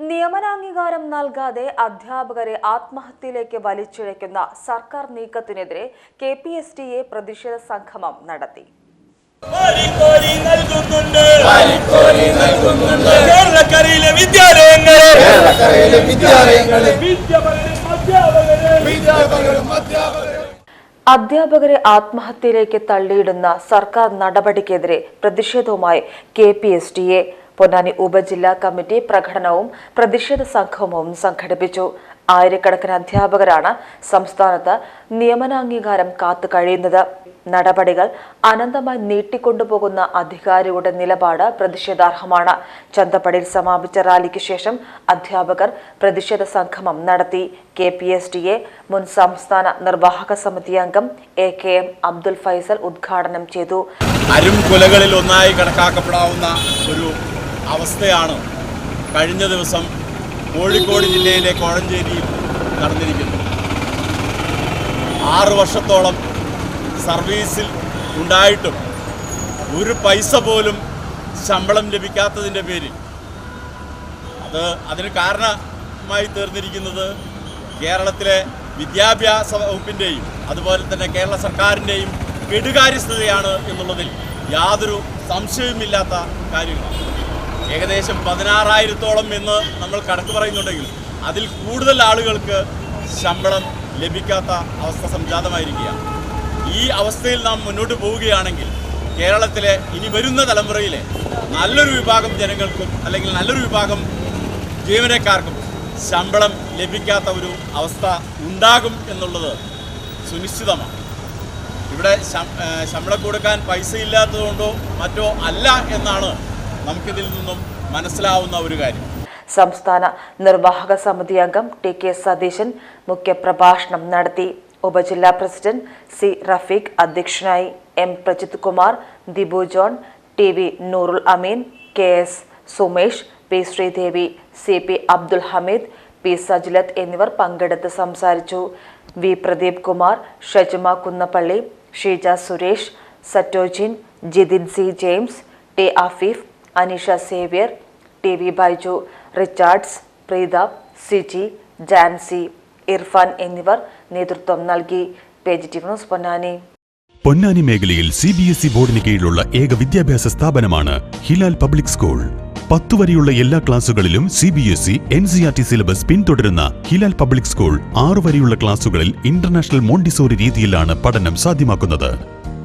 നിയമനാംഗീകാരം നൽകാതെ അധ്യാപകരെ ആത്മഹത്യയിലേക്ക് വലിച്ചിഴയ്ക്കുന്ന സർക്കാർ നീക്കത്തിനെതിരെ K P S T A പ്രതിഷേധ സംഗമം നടത്തി. കേരളക്കരയിലെ വിദ്യാലയങ്ങളെ. അധ്യാപകരെ ആത്മഹത്യയിലേക്ക് തള്ളിയിടുന്ന സർക്കാർ നടപടിക്കെതിരെ പ്രതിഷേധവുമായി K P S T A Ponnani ഉപജില്ലാ കമ്മിറ്റി പ്രകടനവും പ്രതിഷേധ സംഗമവും സംഘടിപ്പിച്ചു. ആയിരക്കണക്കിന് അധ്യാപകരാണ് സംസ്ഥാനത്ത് നിയമനാംഗീകാരം കാത്തു കഴിയുന്നത്. നടപടികൾ അനന്തമായി നീട്ടിക്കൊണ്ടുപോകുന്ന അധികാരിയുടെ നിലപാട് പ്രതിഷേധാർഹമാണ്. ചന്തപ്പടിയിൽ സമാപിച്ച റാലിക്ക് ശേഷം അധ്യാപകർ പ്രതിഷേധ സംഗമം നടത്തി. K P S D A മുൻ സംസ്ഥാന നിർവാഹക സമിതി അംഗം A K M Abdul Faisal ഉദ്ഘാടനം ചെയ്തു. അരും കൊലകളിൽ ഒന്നായി കണക്കാക്കപ്പെടാവുന്ന ഒരു അവസ്ഥയാണ് കഴിഞ്ഞ ദിവസം കോഴിക്കോട് ജില്ലയിലെ കോഴഞ്ചേരിയിൽ നടന്നിരിക്കുന്നത്. ആറു വർഷത്തോളം സർവീസിൽ ഉണ്ടായിട്ടും ഒരു പൈസ പോലും ശമ്പളം ലഭിക്കാത്തതിന്റെ പേരിൽ അത് അതിന് കാരണമായി തീർന്നിരിക്കുന്നത് കേരളത്തിലെ വിദ്യാഭ്യാസ വകുപ്പിന്റെയും അതുപോലെ തന്നെ കേരള സർക്കാരിന്റെയും കെടുകാര്യസ്ഥതയാണ് എന്നുള്ളതിൽ യാതൊരു സംശയവുമില്ലാത്ത കാര്യങ്ങളാണ്. ഏകദേശം പതിനാറായിരത്തോളം എന്ന് നമ്മൾ കണക്ക് പറയുന്നുണ്ടെങ്കിൽ അതിൽ കൂടുതൽ ആളുകൾക്ക് ശമ്പളം ലഭിക്കാത്ത അവസ്ഥ സംജാതമായിരിക്കുകയാണ്. ഈ അവസ്ഥയിൽ നാം മുന്നോട്ട് പോവുകയാണെങ്കിൽ കേരളത്തിലെ ഇനി വരുന്ന തലമുറയിലെ നല്ലൊരു വിഭാഗം ജനങ്ങൾക്കും അല്ലെങ്കിൽ നല്ലൊരു വിഭാഗം ജീവനക്കാർക്കും ശമ്പളം ലഭിക്കാത്ത ഒരു അവസ്ഥ ഉണ്ടാകും എന്നുള്ളത് സുനിശ്ചിതമാണ്. ഇവിടെ ശമ്പളം കൊടുക്കാൻ പൈസ ഇല്ലാത്തതുകൊണ്ടോ മറ്റോ അല്ല എന്നാണ് നമുക്കിതിൽ നിന്നും മനസ്സിലാവുന്ന ഒരു കാര്യം. സംസ്ഥാന നിർവാഹക സമിതി അംഗം ടി കെ സതീശൻ മുഖ്യപ്രഭാഷണം നടത്തി. ഉപജില്ലാ പ്രസിഡന്റ് സി റഫീഖ് അധ്യക്ഷനായി M Prajith Kumar Dibu John T V Noorul Ameen K S Sumesh P Sreedevi C P Abdul Hameed P Sajilath എന്നിവർ പങ്കെടുത്ത് സംസാരിച്ചു. V Pradeep Kumar Shajuma Kunnappally Sheeja Suresh Sattojin Jithin C James T Afeef Anisha Xavier T V Baiju Richards Preetha Siji Jancy Irfan എന്നിവർ നേതൃത്വം നൽകി. Page news Ponnani. Ponnani മേഖലയിൽ C B S E ബോർഡിന് കീഴിലുള്ള ഏക വിദ്യാഭ്യാസ സ്ഥാപനമാണ് ഹിലാൽ പബ്ലിക് സ്കൂൾ. പത്തു വരെയുള്ള എല്ലാ ക്ലാസുകളിലും C B S E N C R T syllabus പിന്തുടരുന്ന ഹിലാൽ പബ്ലിക് സ്കൂൾ ആറു വരെയുള്ള ക്ലാസുകളിൽ ഇന്റർനാഷണൽ മോണ്ടിസോറി രീതിയിലാണ് പഠനം സാധ്യമാക്കുന്നത്.